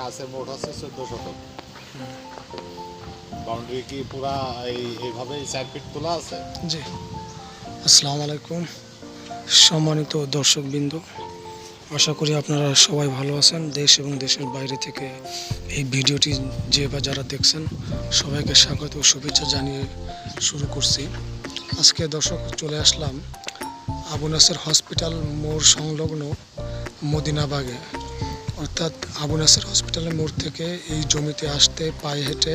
গাছের মোট আছে চোদ্দ শতক। বাউন্ডারি কি পুরা এই এইভাবেই চার ফিট তোলা আছে? জি। আসসালামু আলাইকুম। সম্মানিত দর্শকবৃন্দ, আশা করি আপনারা সবাই ভালো আছেন। দেশ এবং দেশের বাইরে থেকে এই ভিডিওটি যে বা যারা দেখছেন, সবাইকে স্বাগত ও শুভেচ্ছা জানিয়ে শুরু করছি। আজকে দর্শক চলে আসলাম আবু নাসের হসপিটাল মোড় সংলগ্ন মদিনাবাগে। অর্থাৎ আবু নাসের হসপিটালের মোড় থেকে এই জমিতে আসতে পায়ে হেঁটে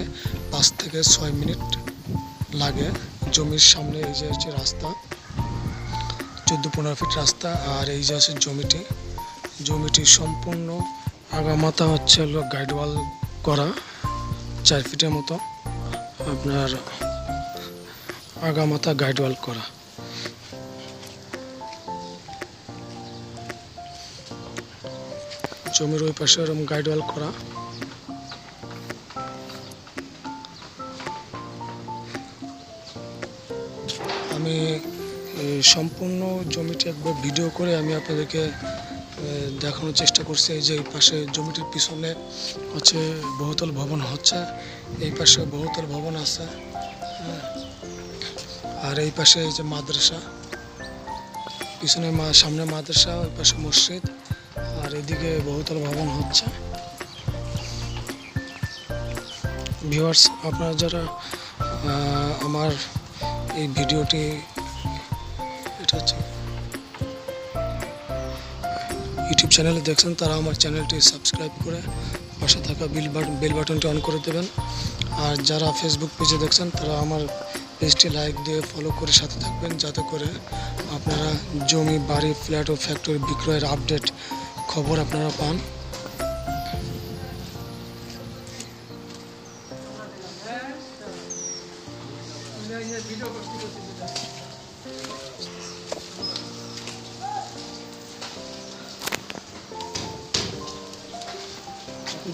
পাঁচ থেকে ছয় মিনিট লাগে জমির সামনে এই যে হচ্ছে রাস্তা, চোদ্দ পনেরো ফিট রাস্তা আর এই যে আছে জমিটি। জমিটি সম্পূর্ণ আগামাথা হচ্ছে হলো গাইডওয়াল করা, চার ফিটের মতো। আপনার আগামাথা গাইডওয়াল করা। জমির ওই পাশে এরকম গাইডওয়াল করা। আমি সম্পূর্ণ জমিটি একবার ভিডিও করে আমি আপনাদেরকে দেখানোর চেষ্টা করছি। এই যে এই পাশে জমিটির পিছনে হচ্ছে বহুতল ভবন হচ্ছে। এই পাশে বহুতল ভবন আছে। হ্যাঁ। আর এই পাশে এই যে মাদ্রাসা। পিছনে সামনে মাদ্রাসা, ওই পাশে মসজিদ। আর এদিকে বহুতল ভবন হচ্ছে। ভিউয়ার্স আপনারা যারা আমার এই ভিডিওটি, এটা হচ্ছে ইউটিউব চ্যানেলে দেখছেন, তারা আমার চ্যানেলটি সাবস্ক্রাইব করে পাশে থাকা বিল বেল বাটনটি অন করে দেবেন। আর যারা ফেসবুক পেজে দেখছেন, তারা আমার পেজটি লাইক দিয়ে ফলো করে সাথে থাকবেন, যাতে করে আপনারা জমি, বাড়ি ফ্ল্যাট ও ফ্যাক্টরি বিক্রয়ের আপডেট খবর আপনারা পান।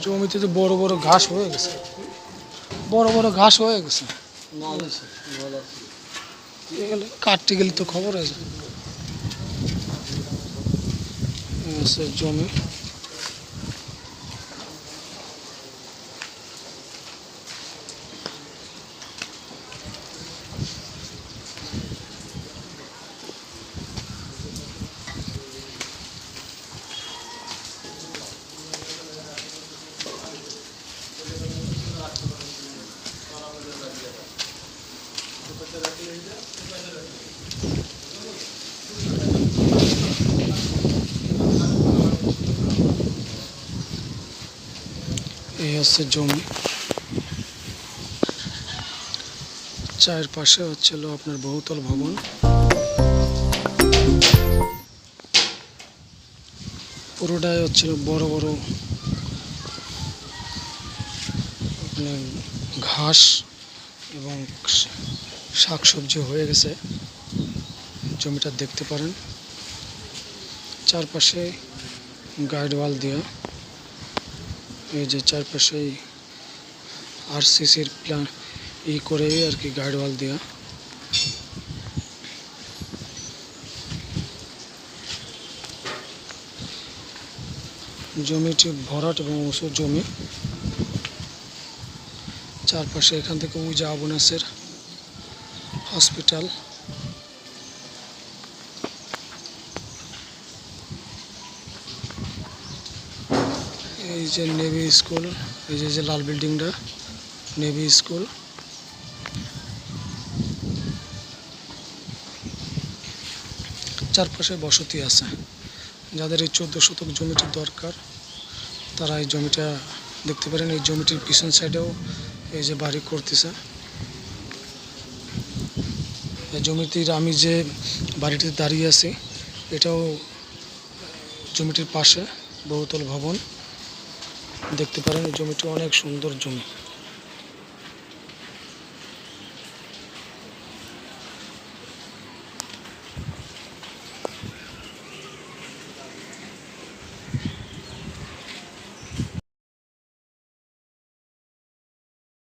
জমিতে তো বড় বড় ঘাস হয়ে গেছে। বড় বড় ঘাস হয়ে গেছে। কাটতে গেলে তো খবর আছে এই হচ্ছে জমি এই হচ্ছে জমি। চারপাশে হচ্ছিল আপনার বহুতল ভবন। পুরোটাই হচ্ছিল বড় বড় ঘাস এবং শাকসবজি হয়ে গেছে। জমিটা দেখতে পারেন। চারপাশে গাইড ওয়াল এই যে চারপাশে আর সিসির প্ল্যান ই করে আর কি গাইড ওয়াল দেওয়া জমিটি ভরাট এবং উঁচু জমি। চারপাশে এখান থেকে যে আবুনাসের হসপিটাল এই যে নেভি স্কুল এই যে যে লাল বিল্ডিংটা নেভি স্কুল চারপাশে বসতি আছে। যাদের এই চোদ্দ শতক জমিটি দরকার, তারা এই জমিটা দেখতে পারেন, এই জমিটির পিছন সাইডেও এই যে বাড়ি করতেছে। এই জমিটির আমি যে বাড়িটিতে দাঁড়িয়ে আছি, এটাও জমিটির পাশে বহুতল ভবন। দেখতে পারেন এই জমিটি অনেক সুন্দর জমি।